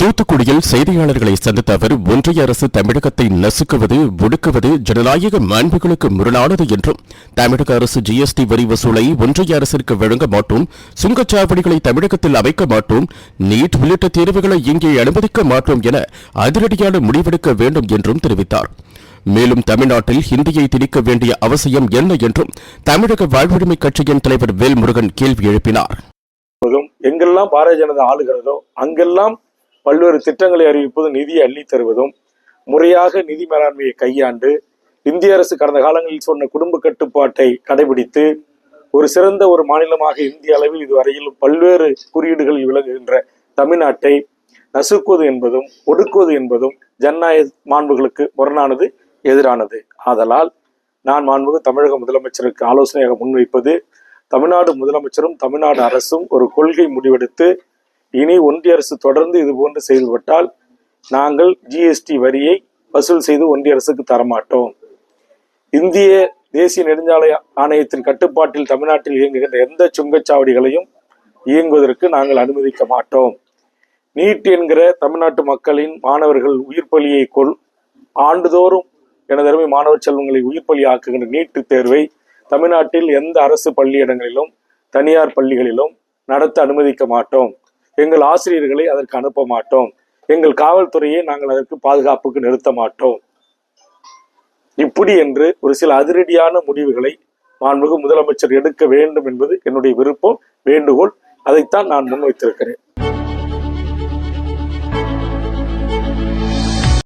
தூத்துக்குடியில் செய்தியாளர்களை சந்தித்த அவர் ஒன்றிய அரசு தமிழகத்தை நசுக்குவது ஒடுக்குவது ஜனநாயக மாண்புகளுக்கு முரணானது என்றும் தமிழக அரசு ஜிஎஸ்டி வரி வசூலை ஒன்றிய அரசிற்கு வழங்க மாட்டோம் சுங்கச்சாவடிகளை தமிழகத்தில் அமைக்க மாட்டோம் நீட் உள்ளிட்ட தேர்வுகளை இங்கே அனுமதிக்க மாட்டோம் என அதிரடியான முடிவெடுக்க வேண்டும் என்றும் தெரிவித்தார். மேலும் தமிழ்நாட்டில் ஹிந்தியை திணிக்க வேண்டிய அவசியம் என்ன என்றும் தமிழக வாழ்வுரிமை கட்சியின் தலைவர் வேல்முருகன் கேள்வி எழுப்பினார். எங்கெல்லாம் பாரதிய ஜனதா ஆளுகிறதோ அங்கெல்லாம் பல்வேறு திட்டங்களை அறிவிப்பதும் நிதியை அள்ளி தருவதும் முறையாக நிதி மேலாண்மையை கையாண்டு இந்திய அரசு கடந்த காலங்களில் சொன்ன குடும்ப கட்டுப்பாட்டை கடைபிடித்து ஒரு சிறந்த ஒரு மாநிலமாக இந்திய அளவில் இதுவரையிலும் பல்வேறு குறியீடுகளில் விளங்குகின்ற தமிழ்நாட்டை நசுக்குவது என்பதும் ஒடுக்குவது என்பதும் ஜனநாயக மாண்புகளுக்கு முரணானது எதிரானது. ஆதலால் நான் மாண்புகு தமிழக முதலமைச்சருக்கு ஆலோசனையாக முன்வைப்பது தமிழ்நாடு முதலமைச்சரும் தமிழ்நாடு அரசும் ஒரு கொள்கை முடிவெடுத்து இனி ஒன்றிய அரசு தொடர்ந்து இது போன்று செயல்பட்டால் நாங்கள் ஜிஎஸ்டி வரியை வசூல் செய்து ஒன்றிய அரசுக்கு தரமாட்டோம். இந்திய தேசிய நெடுஞ்சாலை ஆணையத்தின் கட்டுப்பாட்டில் தமிழ்நாட்டில் இயங்குகின்ற எந்த சுங்கச்சாவடிகளையும் இயங்குவதற்கு நாங்கள் அனுமதிக்க மாட்டோம். நீட் என்கிற தமிழ்நாட்டு மக்களின் மாணவர்கள் உயிர் பலியை கொள் ஆண்டுதோறும் எனதருமை மாணவர் செல்வங்களை உயிர் பலி ஆக்குகின்ற நீட்டு தேர்வை தமிழ்நாட்டில் எந்த அரசு பள்ளியிடங்களிலும் தனியார் பள்ளிகளிலும் நடத்த அனுமதிக்க மாட்டோம். எங்கள் ஆசிரியர்களை அதற்கு அனுப்ப மாட்டோம். எங்கள் காவல்துறையை நாங்கள் அதற்கு பாதுகாப்புக்கு நிறுத்த மாட்டோம். இப்படி என்று ஒரு சில அதிரடியான முடிவுகளை மாண்புமிகு முதலமைச்சர் எடுக்க வேண்டும் என்பது என்னுடைய விருப்பம் வேண்டுகோள். அதைத்தான் நான் முன்வைத்திருக்கிறேன்.